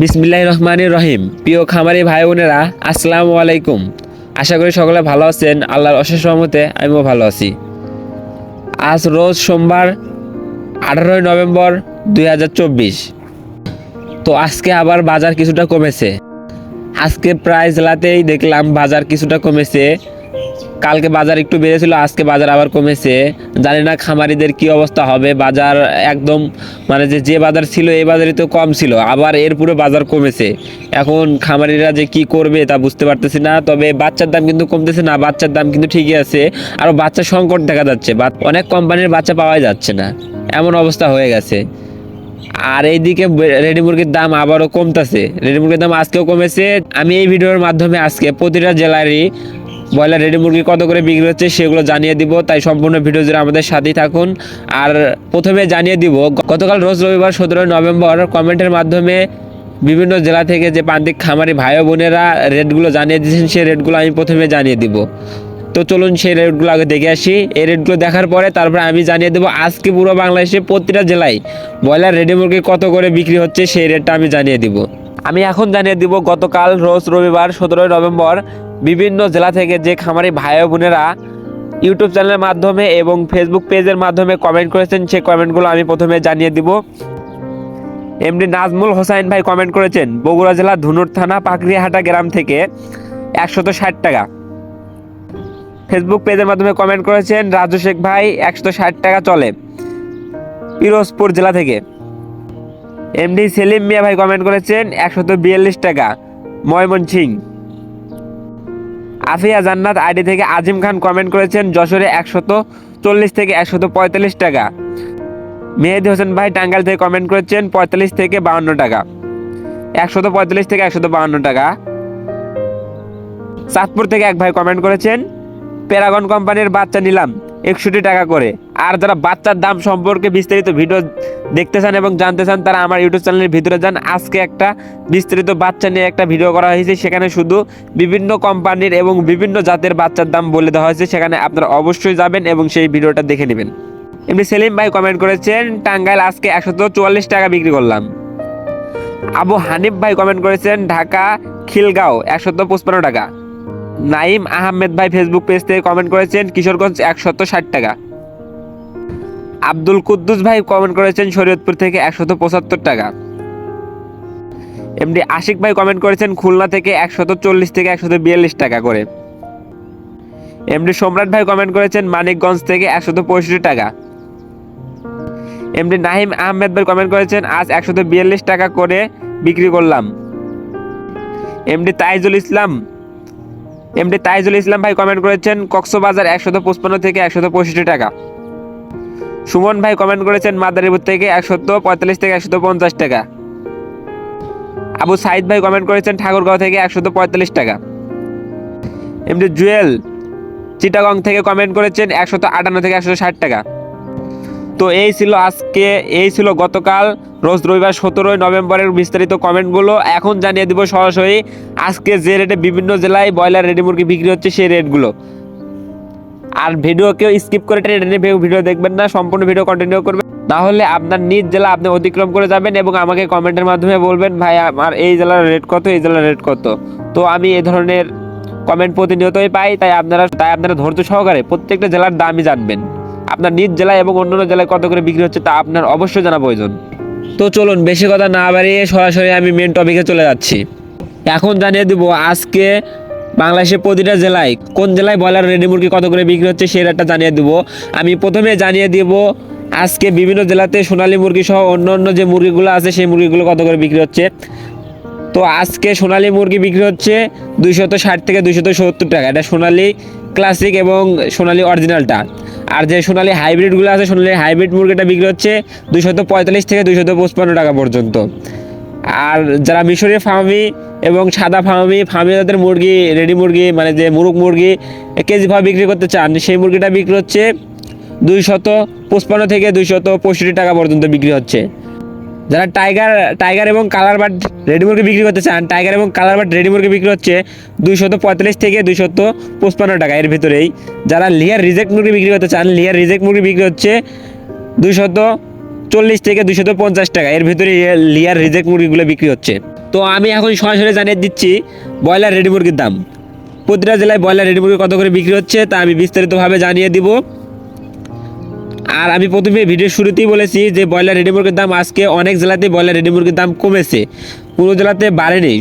বিসমিল্লাহ রহমান রহিম। প্রিয় খামারি ভাই বোনেরা, আসসালামু আলাইকুম। আশা করি সকলে ভালো আছেন। আল্লাহর অশেষ রহমতে আমিও ভালো আছি। আজ রোজ সোমবার, আঠারোই নভেম্বর দুই হাজার চব্বিশ। তো আজকে আবার বাজার কিছুটা কমেছে। আজকে প্রায় জেলাতেই দেখলাম বাজার কিছুটা কমেছে। কালকে বাজার একটু বেড়েছিল, আজকে বাজার আবার কমেছে। জানি না খামারিদের কি অবস্থা হবে। বাজার একদম মানে যে যে বাজার ছিল, এই বাজারই তো কম ছিল। আবার এর পুরো বাজার কমেছে। এখন খামারিরা যে কি করবে তা বুঝতে পারতেছি না। তবে বাচ্চার দাম কিন্তু কমতেছে না, বাচ্চার দাম কিন্তু ঠিকই আছে। আর বাচ্চার সংকট দেখা যাচ্ছে। অনেক কোম্পানির বাচ্চা পাওয়াই যাচ্ছে না। এমন অবস্থা হয়ে গেছে। আর এইদিকে রেডি মুরগির দাম আবারও কমতেছে। রেডি মুরগির দাম আজকেও কমেছে। আমি এই ভিডিওর মাধ্যমে আজকে প্রতিটা জেলারই ব্রয়লার রেডি মুরগি কত করে বিক্রি হচ্ছে সেগুলো জানিয়ে দিব। তাই সম্পূর্ণ ভিডিও জুড়ে আমাদের সাথেই থাকুন। আর প্রথমে জানিয়ে দিব, গতকাল রোজ রবিবার সতেরোই নভেম্বর কমেন্টের মাধ্যমে বিভিন্ন জেলা থেকে যে প্রান্তিক খামারি ভাই বোনেরা রেটগুলো জানিয়ে দিয়েছেন, সেই রেটগুলো আমি প্রথমে জানিয়ে দিব। তো চলুন সেই রেটগুলো আগে দেখে আসি। এই রেটগুলো দেখার পরে তারপরে আমি জানিয়ে দেবো, আজকে পুরো বাংলাদেশে প্রতিটা জেলায় ব্রয়লার রেডি মুরগি কত করে বিক্রি হচ্ছে সেই রেটটা আমি জানিয়ে দিব। আমি এখন জানিয়ে দিব, গতকাল রোজ রবিবার সতেরোই নভেম্বর বিভিন্ন জেলা থেকে যে খামারি ভাই বোনেরা ইউটিউব চ্যানেলের মাধ্যমে এবং ফেসবুক পেজের মাধ্যমে কমেন্ট করেছেন, সেই কমেন্টগুলো আমি প্রথমে জানিয়ে দিব। এমডি নাজমুল হোসাইন ভাই কমেন্ট করেছেন, বগুড়া জেলা ধুনুর থানা, পাকড়িয়াহাটা গ্রাম থেকে একশত ষাট টাকা। ফেসবুক পেজের মাধ্যমে কমেন্ট করেছেন, রাজু শেখ ভাই একশো ষাট টাকা চলে। পিরোজপুর জেলা থেকে। এমডি সেলিম মিয়া ভাই কমেন্ট করেছেন, একশত বিয়াল্লিশ টাকা। ময়মনসিং আফিয়া জান্নাত আইডি থেকে আজিম খান কমেন্ট করেছেন, যশোরে একশত চল্লিশ থেকে একশত পঁয়তাল্লিশ টাকা। মেহেদি হোসেন ভাই টাঙ্গাইল থেকে কমেন্ট করেছেন, পঁয়তাল্লিশ থেকে বাউন্ন টাকা। একশত পঁয়তাল্লিশ থেকে একশত বাউন্ন টাকা। চাঁদপুর থেকে এক ভাই কমেন্ট করেছেন, প্যারাগন কোম্পানির বাচ্চা নিলাম। একষট্টি টাকা করে। আর যারা বাচ্চার দাম সম্পর্কে বিস্তারিত ভিডিও দেখতে চান এবং জানতে চান তারা আমার ইউটিউব চ্যানেলের ভিতরে যান। আজকে একটা বিস্তারিত বাচ্চা নিয়ে একটা ভিডিও করা হয়েছে। সেখানে শুধু বিভিন্ন কোম্পানির এবং বিভিন্ন জাতের বাচ্চার দাম বলে দেওয়া হয়েছে। সেখানে আপনারা অবশ্যই যাবেন এবং সেই ভিডিওটা দেখে নেবেন। এমনি সেলিম ভাই কমেন্ট করেছেন, টাঙ্গাইল আজকে একশত চুয়াল্লিশ টাকা বিক্রি করলাম। আবু হানিফ ভাই কমেন্ট করেছেন, ঢাকা, খিলগাঁও, একশত পঁচপান্ন টাকা। নাইম আহমেদ ভাই ফেসবুক পেজ থেকে কমেন্ট করেছেন, কিশোরগঞ্জ একশত ষাট টাকা। আব্দুল কুদ্দুস ভাই কমেন্ট করেছেন, শরীয়তপুর থেকে একশত পঁচাত্তর টাকা। এমডি আশিক ভাই কমেন্ট করেছেন, খুলনা থেকে একশত চল্লিশ থেকে একশত বিয়াল্লিশ টাকা করে। এমডি সম্রাট ভাই কমেন্ট করেছেন, মানিকগঞ্জ থেকে একশত পঁয়ষট্টি টাকা। এমডি নাহিম আহমেদ ভাই কমেন্ট করেছেন, আজ একশত বিয়াল্লিশ টাকা করে বিক্রি করলাম। এমডি তাইজুল ইসলাম এমডি তাইজুল ইসলাম ভাই কমেন্ট করেছেন, কক্সবাজার একশত পঁচপান্ন থেকে একশত পঁয়ষট্টি টাকা। সুমন ভাই কমেন্ট করেছেন, মাদারীপুর থেকে একশত পঁয়তাল্লিশ থেকে একশত পঞ্চাশ টাকা। আবু সাইদ ভাই কমেন্ট করেছেন, ঠাকুরগাঁও থেকে একশত পঁয়তাল্লিশ টাকা। এমডি জুয়েল, চিটাগং থেকে কমেন্ট করেছেন, একশত আটান্ন থেকে একশো ষাট টাকা। তো এই ছিল আজকে, এই ছিল গতকাল, রোজ রবিবার সতেরোই নভেম্বরের বিস্তারিত কমেন্টগুলো। এখন জানিয়ে দিব সরাসরি, আজকে যে রেটে বিভিন্ন জেলায় ব্রয়লার, রেডি মুরগি বিক্রি হচ্ছে সেই রেটগুলো। আর ভিডিও কেউ স্কিপ করে টেনে ভিডিও দেখবেন না, সম্পূর্ণ ভিডিও কন্টিনিউ করবেন। তাহলে আপনার নিজ জেলা আপনি অতিক্রম করে যাবেন এবং আমাকে কমেন্টের মাধ্যমে বলবেন, ভাই, আমার এই জেলার রেট কত, এই জেলার রেট কত? তো আমি এই ধরনের কমেন্ট প্রতিনিয়তই পাই, তাই আপনারা তাই আপনারা ধৈর্য সহকারে প্রত্যেকটা জেলার দামই জানবেন। আপনার নিজ জেলায় এবং অন্যান্য জেলায় কত করে বিক্রি হচ্ছে তা আপনার অবশ্যই জানা প্রয়োজন। তো চলুন, বেশি কথা না বাড়িয়ে সরাসরি আমি মেন টপিকে চলে যাচ্ছি। এখন জানিয়ে দিব আজকে বাংলাদেশের প্রতিটা জেলায় কোন জেলায় ব্রয়লার রেডি মুরগি কত করে বিক্রি হচ্ছে সেই রেটটা জানিয়ে দিব। আমি প্রথমে জানিয়ে দিব আজকে বিভিন্ন জেলাতে সোনালী মুরগি সহ অন্য অন্য যে মুরগিগুলো আছে সেই মুরগিগুলো কত করে বিক্রি হচ্ছে। তো আজকে সোনালী মুরগি বিক্রি হচ্ছে দুইশত ষাট থেকে দুইশত সত্তর টাকা। এটা সোনালি ক্লাসিক এবং সোনালি অরিজিনালটা আর যে সোনালি হাইব্রিডগুলো আছে, সোনালী হাইব্রিড মুরগিটা বিক্রি হচ্ছে দুইশত পঁয়তাল্লিশ থেকে দুইশত পঁচপান্ন টাকা পর্যন্ত। আর যারা মিশরি ফার্মি এবং সাদা ফার্মি ফার্মি যাদের মুরগি, রেডি মুরগি মানে যে মুরগ মুরগি, কেজি ভাবে বিক্রি করতে চান, সেই মুরগিটা বিক্রি হচ্ছে দুইশত পঁচপান্ন থেকে দুইশত পঁয়ষট্টি টাকা পর্যন্ত বিক্রি হচ্ছে। যারা টাইগার টাইগার এবং কালার বাট রেডি মুরগি বিক্রি করতে চান, টাইগার এবং কালার বাট রেডি মুরগি বিক্রি হচ্ছে দুইশত পঁয়তাল্লিশ থেকে দুইশত পঁচপান্ন টাকা এর ভিতরেই। যারা লিয়ার রিজেক্ট মুরগি বিক্রি করতে চান, লিয়ার রিজেক্ট মুরগি বিক্রি হচ্ছে দুইশত চল্লিশ থেকে দুইশত পঞ্চাশ টাকা এর ভিতরে লিয়ার রিজেক্ট মুরগিগুলো বিক্রি হচ্ছে। তো আমি এখন সরাসরি জানিয়ে দিচ্ছি ব্রয়লার রেডি মুরগির দাম। প্রতিটা জেলায় ব্রয়লার রেডি মুরগি কত করে বিক্রি হচ্ছে তা আমি বিস্তারিতভাবে জানিয়ে দিব। আর আমি প্রথমে ভিডিও শুরুতেই বলেছি যে ব্রয়লার রেডি মুরগির দাম আজকে অনেক জেলাতে ব্রয়লার রেডি মুরগির দাম কমেছে। কোনো জেলাতে বাড়েনি,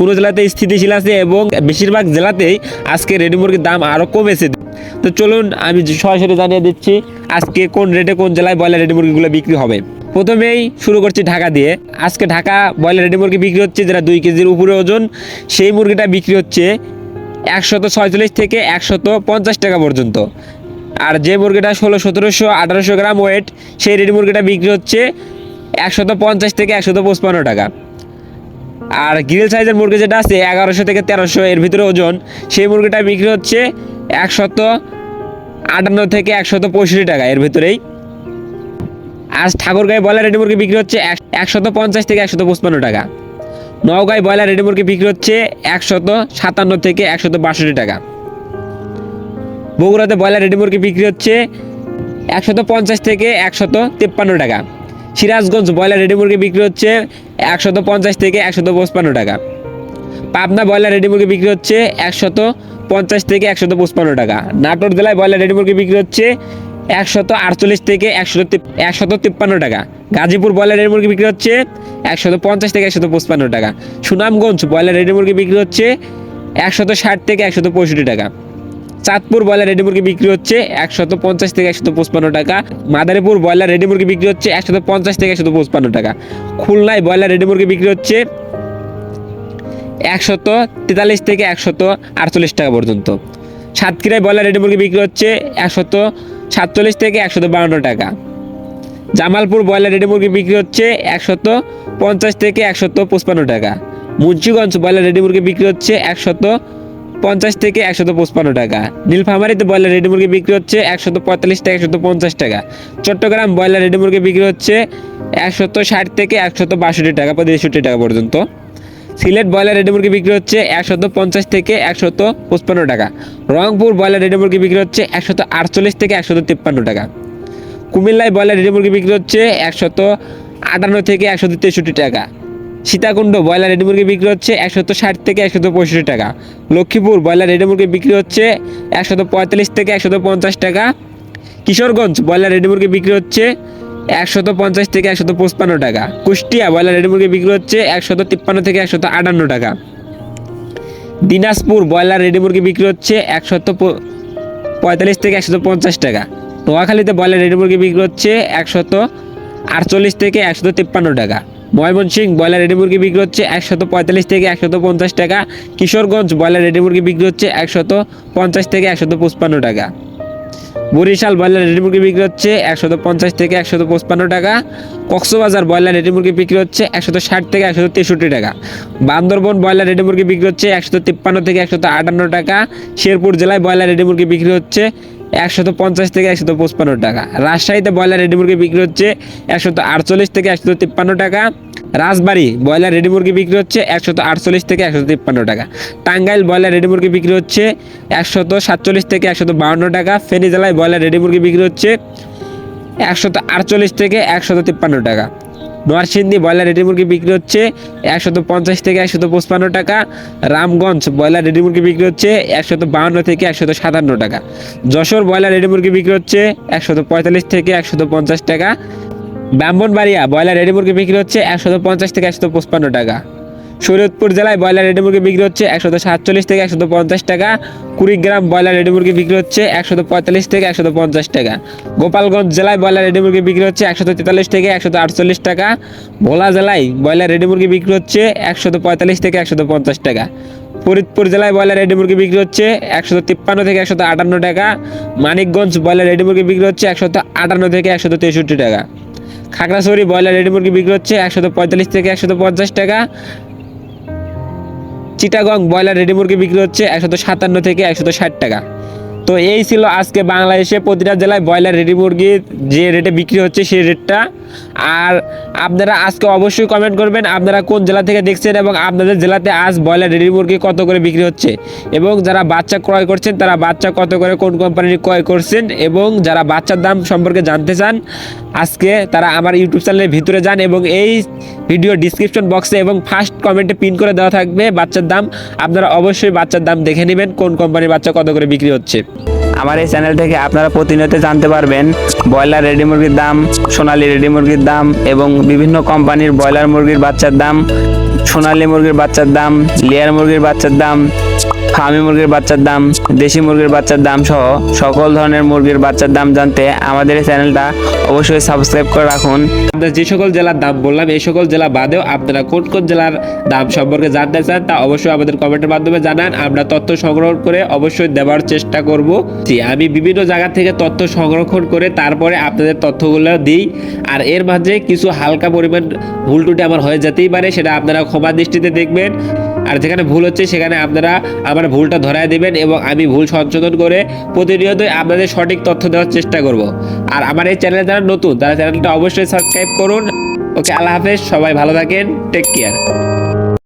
কোনো জেলাতে স্থিতিশীল আছে এবং বেশিরভাগ জেলাতেই আজকে রেডি মুরগির দাম আরও কমেছে। তো চলুন আমি সরাসরি জানিয়ে দিচ্ছি আজকে কোন রেটে কোন জেলায় ব্রয়লার রেডি মুরগিগুলো বিক্রি হবে। প্রথমেই শুরু করছি ঢাকা দিয়ে। আজকে ঢাকা ব্রয়লার রেডি মুরগি বিক্রি হচ্ছে যেটা দুই কেজির উপরে ওজন, সেই মুরগিটা বিক্রি হচ্ছে একশত ছয়চল্লিশ থেকে একশত পঞ্চাশ টাকা পর্যন্ত। আর যে মুরগিটা ষোলো, সতেরোশো, আঠারোশো গ্রাম ওয়েট সেই রেডি মুরগিটা বিক্রি হচ্ছে একশত পঞ্চাশ থেকে একশত পঁচপান্ন টাকা। আর গ্রিল সাইজের মুরগি যেটা আছে, এগারোশো থেকে তেরোশো, এর ভিতরে ওজন, সেই মুরগিটা বিক্রি হচ্ছে একশত আটান্ন থেকে একশত পঁয়ষট্টি টাকা, এর ভিতরেই। আজ ঠাকুরগাঁয়ে ব্রয়লার রেডি মুরগি বিক্রি হচ্ছে এক- একশত পঞ্চাশ থেকে একশত পঁচপান্ন টাকা। নওগাঁয় ব্রয়লার রেডি মুরগি বিক্রি হচ্ছে একশত সাতান্ন থেকে একশত বাষট্টি টাকা। বগুড়াতে ব্রয়লার রেডি মুরগি বিক্রি হচ্ছে একশত পঞ্চাশ থেকে একশত তিপ্পান্ন টাকা। সিরাজগঞ্জ ব্রয়লার রেডি মুরগি বিক্রি হচ্ছে একশত পঞ্চাশ থেকে একশত পঁচপান্ন টাকা। পাবনা ব্রয়লার রেডি মুরগি বিক্রি হচ্ছে একশত পঞ্চাশ থেকে একশত পঁচপান্ন টাকা। নাটোর জেলায় ব্রয়লার রেডি মুরগি বিক্রি হচ্ছে একশত আটচল্লিশ থেকে একশত তিপ- একশত তিপ্পান্ন টাকা। গাজীপুর ব্রয়লার রেডি মুরগি বিক্রি হচ্ছে একশত পঞ্চাশ থেকে একশত পঁচপান্ন টাকা। সুনামগঞ্জ ব্রয়লার রেডি মুরগি বিক্রি হচ্ছে একশত ষাট থেকে একশত পঁয়ষট্টি টাকা। চাঁদপুর ব্রয়লার রেডি মুরগি বিক্রি হচ্ছে একশত পঞ্চাশ থেকে একশত পঁচপান্ন টাকা। মাদারীপুর ব্রয়লার রেডি মুরগি বিক্রি হচ্ছে একশত পঞ্চাশ থেকে একশত পঁচপান্ন টাকা। খুলনায় ব্রয়লার রেডি মুরগি বিক্রি হচ্ছে একশত তেতাল্লিশ থেকে একশত আটচল্লিশ টাকা পর্যন্ত। সাতক্ষীরায় ব্রয়লার রেডি মুরগি বিক্রি হচ্ছে একশত সাতচল্লিশ থেকে একশত বাউন্ন টাকা। জামালপুর ব্রয়লার রেডি মুরগি বিক্রি হচ্ছে একশত পঞ্চাশ থেকে একশত পঁচপান্ন টাকা। মুন্সিগঞ্জ ব্রয়লার রেডি মুরগি বিক্রি হচ্ছে একশত পঞ্চাশ থেকে একশত পঁচপান্ন টাকা। নীলফামারীতে ব্রয়লার রেডি মুরগি বিক্রি হচ্ছে একশত পঁয়তাল্লিশ থেকে একশত পঞ্চাশ টাকা। চট্টগ্রাম ব্রয়লার রেডি মুরগি বিক্রি হচ্ছে একশত ষাট থেকে একশত বাষট্টি টাকা বা তেষট্টি টাকা পর্যন্ত। সিলেট ব্রয়লার রেডি মুরগি বিক্রি হচ্ছে একশত পঞ্চাশ থেকে একশত পঁচপান্ন টাকা। রংপুর ব্রয়লার রেডি মুরগি বিক্রি হচ্ছে একশত আটচল্লিশ থেকে একশত তিপ্পান্ন টাকা। কুমিল্লায় ব্রয়লার রেডি মুরগি বিক্রি হচ্ছে একশত আটান্ন থেকে একশত তেষট্টি টাকা। সীতাকুণ্ড ব্রয়লার রেডি মুরগি বিক্রি হচ্ছে একশত ষাট থেকে একশত পঁয়ষট্টি টাকা। লক্ষ্মীপুর ব্রয়লার রেডি মুরগি বিক্রি হচ্ছে একশত পঁয়তাল্লিশ থেকে একশত পঞ্চাশ টাকা। কিশোরগঞ্জ ব্রয়লার রেডি মুরগি বিক্রি হচ্ছে একশত পঞ্চাশ থেকে একশত পঁচপান্ন টাকা। কুষ্টিয়া ব্রয়লার রেডি মুরগি বিক্রি হচ্ছে একশত তিপ্পান্ন থেকে একশত আটান্ন টাকা। দিনাজপুর ব্রয়লার রেডি মুরগি বিক্রি হচ্ছে একশত পঁয়তাল্লিশ থেকে একশত পঞ্চাশ টাকা। নোয়াখালীতে ব্রয়লার রেডি মুরগি বিক্রি হচ্ছে একশত আটচল্লিশ থেকে একশত তিপ্পান্ন টাকা। ময়মনসিংহ ব্রয়লার রেডি মুরগি বিক্রি হচ্ছে একশত পঁয়তাল্লিশ থেকে একশত পঞ্চাশ টাকা। কিশোরগঞ্জ ব্রয়লার রেডি মুরগি বিক্রি হচ্ছে একশত পঞ্চাশ থেকে একশত পঁচপান্ন টাকা। বরিশাল ব্রয়লার রেডি মুরগি বিক্রি হচ্ছে একশত পঞ্চাশ থেকে একশত পঁচপান্ন টাকা। কক্সবাজার ব্রয়লার রেডি মুরগি বিক্রি হচ্ছে একশত ষাট থেকে একশত তেষট্টি টাকা। বান্দরবন ব্রয়লার রেডি মুরগি বিক্রি হচ্ছে একশত তিপ্পান্ন থেকে একশত আটান্ন টাকা। শেরপুর জেলায় ব্রয়লার রেডি মুরগি বিক্রি হচ্ছে একশত পঞ্চাশ থেকে একশত পঁচপান্ন টাকা। রাজশাহীতে ব্রয়লার রেডি মুরগি বিক্রি হচ্ছে একশত আটচল্লিশ থেকে একশত তিপ্পান্ন টাকা। রাজবাড়ি ব্রয়লার রেডি মুরগি বিক্রি হচ্ছে একশত আটচল্লিশ থেকে একশত তিপ্পান্ন টাকা। টাঙ্গাইল ব্রয়লার রেডি মুরগি বিক্রি হচ্ছে একশত সাতচল্লিশ থেকে একশত বাউন্ন টাকা। ফেনী জেলায় ব্রয়লার রেডি মুরগি বিক্রি হচ্ছে একশত আটচল্লিশ থেকে একশত তিপ্পান্ন টাকা। নরসিংদী ব্রয়লার রেডি মুরগি বিক্রি হচ্ছে একশত পঞ্চাশ থেকে একশত পঁচপান্ন টাকা। রামগঞ্জ ব্রয়লার রেডি মুরগি বিক্রি হচ্ছে একশত বাউন্ন থেকে একশত সাতান্ন টাকা। যশোর ব্রয়লার রেডি মুরগি বিক্রি হচ্ছে একশত পঁয়তাল্লিশ থেকে একশত পঞ্চাশ টাকা। ব্রাহ্মণবাড়িয়া ব্রয়লার রেডি মুরগি বিক্রি হচ্ছে একশত পঞ্চাশ থেকে একশত পঁচপান্ন টাকা। শরীয়তপুর জেলায় ব্রয়লার রেডি মুরগি বিক্রি হচ্ছে একশত সাতচল্লিশ থেকে একশত পঞ্চাশ টাকা। কুড়িগ্রাম ব্রয়লার রেডি মুরগি বিক্রি হচ্ছে একশত পঁয়তাল্লিশ থেকে একশত পঞ্চাশ টাকা। গোপালগঞ্জ জেলায় ব্রয়লার রেডি মুরগি বিক্রি হচ্ছে একশত তেতাল্লিশ থেকে একশত আটচল্লিশ টাকা। ভোলা জেলায় ব্রয়লার রেডি মুরগি বিক্রি হচ্ছে একশত পঁয়তাল্লিশ থেকে একশত পঞ্চাশ টাকা। ফরিদপুর জেলায় ব্রয়লার রেডি মুরগি বিক্রি হচ্ছে একশত তিপ্পান্ন থেকে একশত আটান্ন টাকা। মানিকগঞ্জ ব্রয়লার রেডি মুরগি বিক্রি হচ্ছে একশত আটান্ন থেকে একশত তেষট্টি টাকা। খাগড়াছড়ি ব্রয়লার রেডি মুরগি বিক্রি হচ্ছে একশত পঁয়তাল্লিশ থেকে একশত পঞ্চাশ টাকা। চিটাগং ব্রয়লার রেডি মুরগি বিক্রি হচ্ছে একশত সাতান্ন থেকে একশত ষাট টাকা। তো এই ছিল আজকে বাংলাদেশে প্রতিটা জেলায় ব্রয়লার রেডি মুরগি যে রেটে বিক্রি হচ্ছে সেই রেটটা আর আপনারা আজকে অবশ্যই কমেন্ট করবেন আপনারা কোন জেলা থেকে দেখছেন এবং আপনাদের জেলাতে আজ ব্রয়লার রেডি মুরগি কত করে বিক্রি হচ্ছে। এবং যারা বাচ্চা ক্রয় করছেন, তারা বাচ্চা কত করে কোন কোম্পানির ক্রয় করছেন এবং যারা বাচ্চার দাম সম্পর্কে জানতে চান, আজকে তারা আমার ইউটিউব চ্যানেলের ভিতরে যান এবং এই ভিডিও ডিসক্রিপশন বক্সে এবং ফার্স্ট কমেন্টে পিন করে দেওয়া থাকবে বাচ্চার দাম। আপনারা অবশ্যই বাচ্চার দাম দেখে নেবেন কোন কোম্পানির বাচ্চা কত করে বিক্রি হচ্ছে। আমার এই চ্যানেল থেকে আপনারা প্রতিনিয়ত জানতে পারবেন ব্রয়লার রেডি মুরগির দাম, সোনালি রেডি মুরগির দাম এবং বিভিন্ন কোম্পানির ব্রয়লার মুরগির বাচ্চার দাম, সোনালি মুরগির বাচ্চার দাম, লেয়ার মুরগির বাচ্চার দাম ফার্মি মুরগির বাচ্চার দাম, দেশি মুরগির বাচ্চার দাম সহ সকল ধরনের মুরগির বাচ্চার দাম জানতে আমাদের এই চ্যানেলটা অবশ্যই সাবস্ক্রাইব করে রাখুন। আমরা যে সকল জেলার দাম বললাম, এই সকল জেলা বাদেও আপনারা কোন কোন জেলার দাম সম্পর্কে জানতে চান তা অবশ্যই আমাদের কমেন্টের মাধ্যমে জানান। আমরা তথ্য সংগ্রহ করে অবশ্যই দেওয়ার চেষ্টা করব। জি, আমি বিভিন্ন জায়গা থেকে তথ্য সংরক্ষণ করে তারপরে আপনাদের তথ্যগুলো দিই। আর এর মাঝে কিছু হালকা পরিমাণ ভুল টুটি আমার হয়ে যেতেই পারে, সেটা আপনারা ক্ষমা দৃষ্টিতে দেখবেন। আর যেখানে ভুল হচ্ছে, সেখানে আপনারা আমার ভুলটা ধরায় দেবেন এবং আমি ভুল সংশোধন করে প্রতিনিয়তই আপনাদের সঠিক তথ্য দেওয়ার চেষ্টা করব। আর আমার এই চ্যানেলে যারা নতুন, তারা চ্যানেলটা অবশ্যই সাবস্ক্রাইব করুন। ওকে, আল্লাহ হাফেজ, সবাই ভালো থাকেন টেক কেয়ার